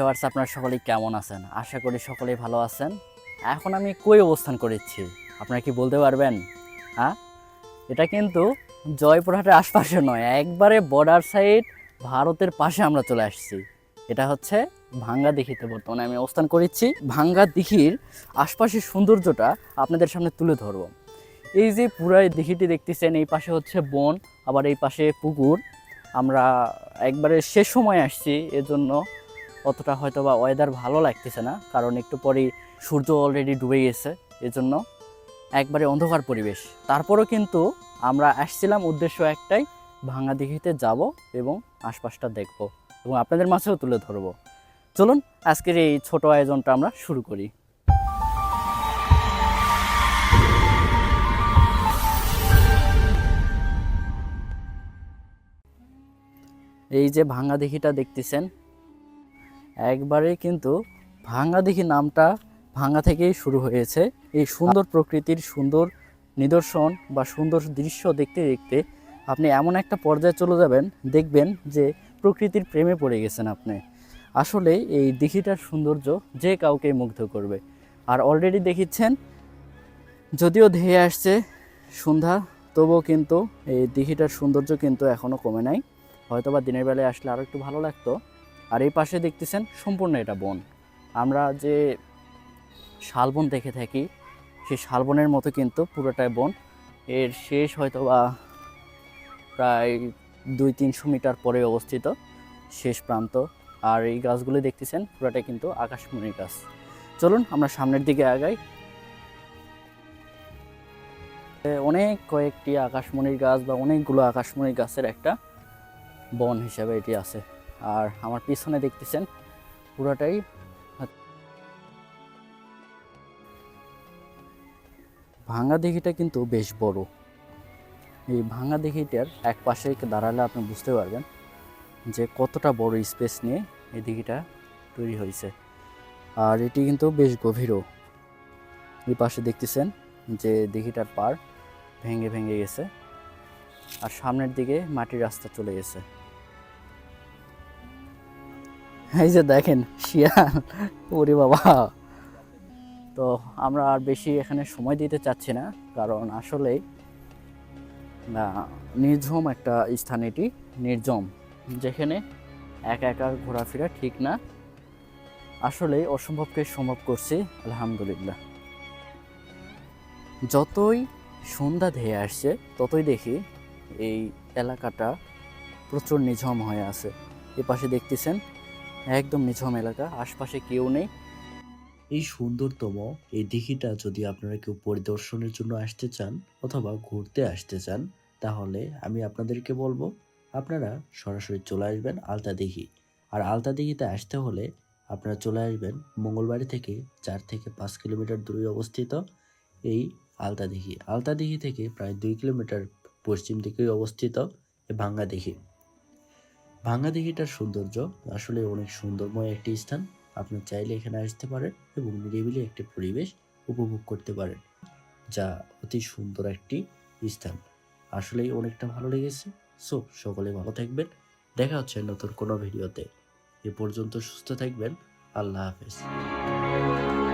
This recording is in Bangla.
ভিউয়ার্স আপনারা সকলেই কেমন আছেন? আশা করি সকলেই ভালো আছেন। এখন আমি কই অবস্থান করেছি? আপনারা কি বলতে পারবেন? হ্যাঁ? এটা কিন্তু জয়পুরহাটের আশপাশে নয়, একবারে বর্ডার সাইড ভারতের পাশে আমরা চলে আসছি। এটা হচ্ছে ভাঙ্গা দিঘিতে বর্তমানে আমি অবস্থান করেছি। ভাঙ্গা দিঘির আশপাশের সৌন্দর্যটা আপনাদের সামনে তুলে ধরবো। এই যে পুরাই দিঘিটি দেখতেছেন, এই পাশে হচ্ছে বন, আবার এই পাশে পুকুর। আমরা একবারে শেষ সময় আসছি, এজন্য অতটা হয়তো বা ওয়েদার ভালো লাগতেছে না, কারণ একটু পরেই সূর্য অলরেডি ডুবে গেছে, এজন্য একবারে অন্ধকার পরিবেশ। তারপরও কিন্তু আমরা আসছিলাম উদ্দেশ্য একটাই, ভাঙা দিঘিতে যাব এবং আশপাশটা দেখব এবং আপনাদের মাঝেও তুলে ধরব। চলুন, আজকের এই ছোট আয়োজনটা আমরা শুরু করি। এই যে ভাঙা দিঘিটা দেখতেছেন একবারে কিন্তু ভাঙা দিঘি নামটা ভাঙা থেকেই শুরু হয়েছে। এই সুন্দর প্রকৃতির সুন্দর নিদর্শন বা সুন্দর দৃশ্য দেখতে দেখতে আপনি এমন একটা পর্যায়ে চলে যাবেন, দেখবেন যে প্রকৃতির প্রেমে পড়ে গেছেন আপনি। আসলে এই দিঘিটার সৌন্দর্য যে কাউকে মুগ্ধ করবে। আর অলরেডি দেখিচ্ছেন, যদিও ধেয়ে আসছে সন্ধ্যা, তবুও কিন্তু এই দিঘিটার সৌন্দর্য কিন্তু এখনও কমে নাই। হয়তো বা দিনের বেলায় আসলে আরও একটু ভালো লাগতো। আর এই পাশে দেখতেছেন সম্পূর্ণ এটা বন। আমরা যে শালবন দেখে থাকি, সেই শালবনের মতো কিন্তু পুরোটাই বন। এর শেষ হয়তো বা প্রায় দুই তিনশো মিটার পরে অবস্থিত শেষ প্রান্ত। আর এই গাছগুলো দেখতেছেন, পুরোটাই কিন্তু আকাশমণি গাছ। চলুন আমরা সামনের দিকে আগাই। অনেক কয়েকটি আকাশমণির গাছ বা অনেকগুলো আকাশমণি গাছের একটা বন হিসাবে এটি আছে। আর আমার পিছনে দেখতেছেন পুরোটাই ভাঙা দিঘিটা কিন্তু বেশ বড়। এই ভাঙা দিঘিটার এক পাশে দাঁড়ালে আপনি বুঝতে পারবেন যে কতটা বড় স্পেস নিয়ে এই দিঘিটা তৈরি হয়েছে। আর এটি কিন্তু বেশ গভীরও। এই পাশে দেখতেছেন যে দিঘিটার পার ভেঙে ভেঙে গেছে। আর সামনের দিকে মাটির রাস্তা চলে গেছে। এই যে দেখেন, শিয়াল। ওরে বাবা। তো আমরা আর বেশি এখানে সময় দিতে চাচ্ছি না, কারণ আসলেই নির্ঝম একটা স্থান এটি নির্জম যেখানে একা একা ঘোরাফেরা ঠিক না। আসলেই অসম্ভবকে সম্ভব করছি, আলহামদুলিল্লাহ। যতই সন্ধ্যা ধেয়ে আসছে, ততই দেখি এই এলাকাটা প্রচুর নিঝম হয়ে আছে। এ পাশে দেখতেছেন একদম নিঝম এলাকা, আশপাশে কেউ নেই। এই সুন্দরতম এই দিঘিটা যদি আপনারা কেউ পরিদর্শনের জন্য আসতে চান অথবা ঘুরতে আসতে চান, তাহলে আমি আপনাদেরকে বলব, আপনারা সরাসরি চলে আসবেন আলতা দিঘি। আর আলতা দিঘিতে আসতে হলে আপনারা চলে আসবেন মঙ্গলবাড়ি থেকে চার থেকে পাঁচ কিলোমিটার দূরে অবস্থিত এই আলতা দিঘি। আলতা দিঘি থেকে প্রায় দুই কিলোমিটার পশ্চিম দিকে অবস্থিত ভাঙ্গা দিঘি। ভাঙ্গা দিঘিটার সৌন্দর্য আসলে অনেক সুন্দরময় একটি স্থান। আপনি চাইলে এখানে আসতে পারেন এবং নিরিবিলি একটি পরিবেশ উপভোগ করতে পারেন, যা অতি সুন্দর একটি স্থান। আসলেই অনেকটা ভালো লেগেছে। সো, সকলে ভালো থাকবেন। দেখা হচ্ছে নতুন কোনো ভিডিওতে। এ পর্যন্ত সুস্থ থাকবেন। আল্লাহ হাফেজ।